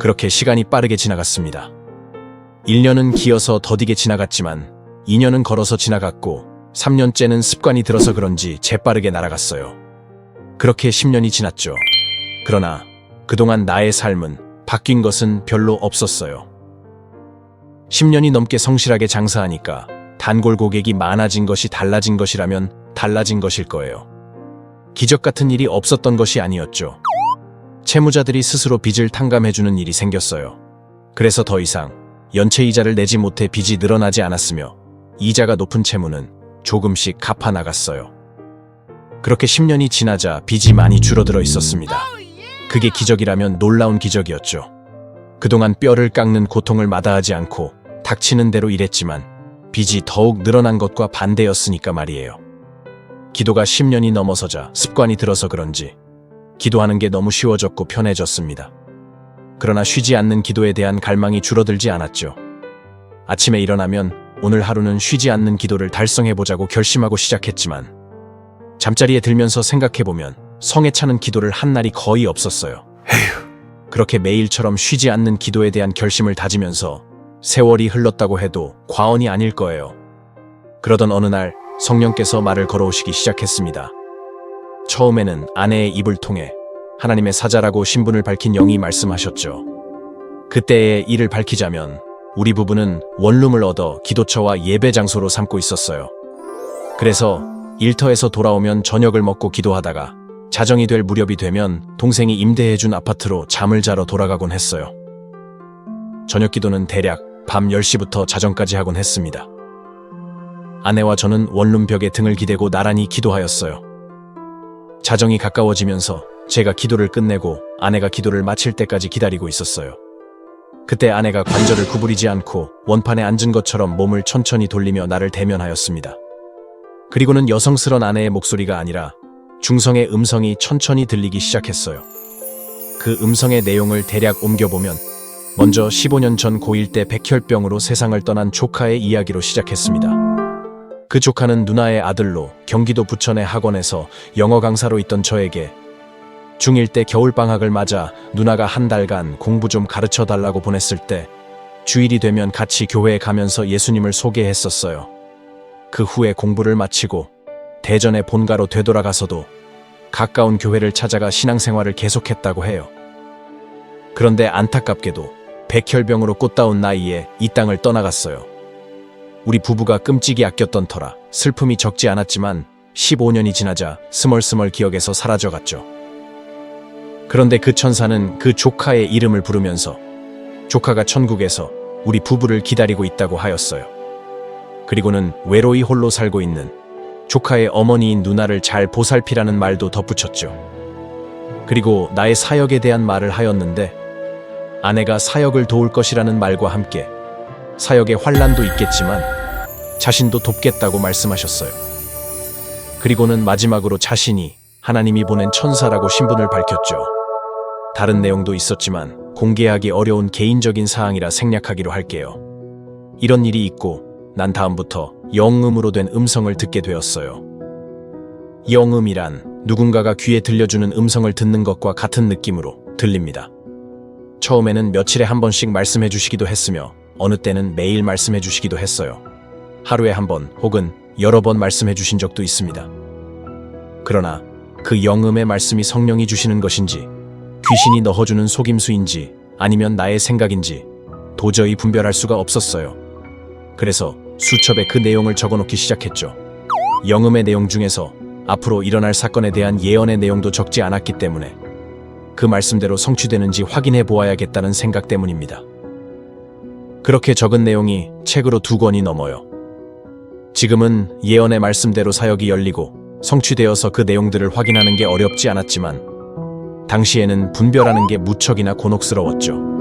그렇게 시간이 빠르게 지나갔습니다. 1년은 기어서 더디게 지나갔지만 2년은 걸어서 지나갔고 3년째는 습관이 들어서 그런지 재빠르게 날아갔어요. 그렇게 10년이 지났죠. 그러나 그동안 나의 삶은 바뀐 것은 별로 없었어요. 10년이 넘게 성실하게 장사하니까 단골 고객이 많아진 것이 달라진 것이라면 달라진 것일 거예요. 기적 같은 일이 없었던 것이 아니었죠. 채무자들이 스스로 빚을 탕감해주는 일이 생겼어요. 그래서 더 이상 연체 이자를 내지 못해 빚이 늘어나지 않았으며 이자가 높은 채무는 조금씩 갚아 나갔어요. 그렇게 10년이 지나자 빚이 많이 줄어들어 있었습니다. 그게 기적이라면 놀라운 기적이었죠. 그동안 뼈를 깎는 고통을 마다하지 않고 닥치는 대로 일했지만 빚이 더욱 늘어난 것과 반대였으니까 말이에요. 기도가 10년이 넘어서자 습관이 들어서 그런지 기도하는 게 너무 쉬워졌고 편해졌습니다. 그러나 쉬지 않는 기도에 대한 갈망이 줄어들지 않았죠. 아침에 일어나면 오늘 하루는 쉬지 않는 기도를 달성해보자고 결심하고 시작했지만 잠자리에 들면서 생각해보면 성에 차는 기도를 한 날이 거의 없었어요. 그렇게 매일처럼 쉬지 않는 기도에 대한 결심을 다지면서 세월이 흘렀다고 해도 과언이 아닐 거예요. 그러던 어느 날 성령께서 말을 걸어오시기 시작했습니다. 처음에는 아내의 입을 통해 하나님의 사자라고 신분을 밝힌 영이 말씀하셨죠. 그때의 일을 밝히자면 우리 부부는 원룸을 얻어 기도처와 예배 장소로 삼고 있었어요. 그래서 일터에서 돌아오면 저녁을 먹고 기도하다가 자정이 될 무렵이 되면 동생이 임대해준 아파트로 잠을 자러 돌아가곤 했어요. 저녁 기도는 대략 밤 10시부터 자정까지 하곤 했습니다. 아내와 저는 원룸 벽에 등을 기대고 나란히 기도하였어요. 자정이 가까워지면서 제가 기도를 끝내고 아내가 기도를 마칠 때까지 기다리고 있었어요. 그때 아내가 관절을 구부리지 않고 원판에 앉은 것처럼 몸을 천천히 돌리며 나를 대면하였습니다. 그리고는 여성스런 아내의 목소리가 아니라 중성의 음성이 천천히 들리기 시작했어요. 그 음성의 내용을 대략 옮겨보면 먼저 15년 전 고1 때 백혈병으로 세상을 떠난 조카의 이야기로 시작했습니다. 그 조카는 누나의 아들로 경기도 부천의 학원에서 영어 강사로 있던 저에게 중1 때 겨울방학을 맞아 누나가 한 달간 공부 좀 가르쳐 달라고 보냈을 때 주일이 되면 같이 교회에 가면서 예수님을 소개했었어요. 그 후에 공부를 마치고 대전의 본가로 되돌아가서도 가까운 교회를 찾아가 신앙생활을 계속했다고 해요. 그런데 안타깝게도 백혈병으로 꽃다운 나이에 이 땅을 떠나갔어요. 우리 부부가 끔찍이 아꼈던 터라 슬픔이 적지 않았지만 15년이 지나자 스멀스멀 기억에서 사라져갔죠. 그런데 그 천사는 그 조카의 이름을 부르면서 조카가 천국에서 우리 부부를 기다리고 있다고 하였어요. 그리고는 외로이 홀로 살고 있는 조카의 어머니인 누나를 잘 보살피라는 말도 덧붙였죠. 그리고 나의 사역에 대한 말을 하였는데 아내가 사역을 도울 것이라는 말과 함께 사역의 환란도 있겠지만 자신도 돕겠다고 말씀하셨어요. 그리고는 마지막으로 자신이 하나님이 보낸 천사라고 신분을 밝혔죠. 다른 내용도 있었지만 공개하기 어려운 개인적인 사항이라 생략하기로 할게요. 이런 일이 있고 난 다음부터 영음으로 된 음성을 듣게 되었어요. 영음이란 누군가가 귀에 들려주는 음성을 듣는 것과 같은 느낌으로 들립니다. 처음에는 며칠에 한 번씩 말씀해 주시기도 했으며 어느 때는 매일 말씀해 주시기도 했어요. 하루에 한 번 혹은 여러 번 말씀해 주신 적도 있습니다. 그러나 그 영음의 말씀이 성령이 주시는 것인지 귀신이 넣어주는 속임수인지 아니면 나의 생각인지 도저히 분별할 수가 없었어요. 그래서 수첩에 그 내용을 적어놓기 시작했죠. 영음의 내용 중에서 앞으로 일어날 사건에 대한 예언의 내용도 적지 않았기 때문에 그 말씀대로 성취되는지 확인해 보아야겠다는 생각 때문입니다. 그렇게 적은 내용이 책으로 두 권이 넘어요. 지금은 예언의 말씀대로 사역이 열리고 성취되어서 그 내용들을 확인하는 게 어렵지 않았지만 당시에는 분별하는 게 무척이나 곤혹스러웠죠.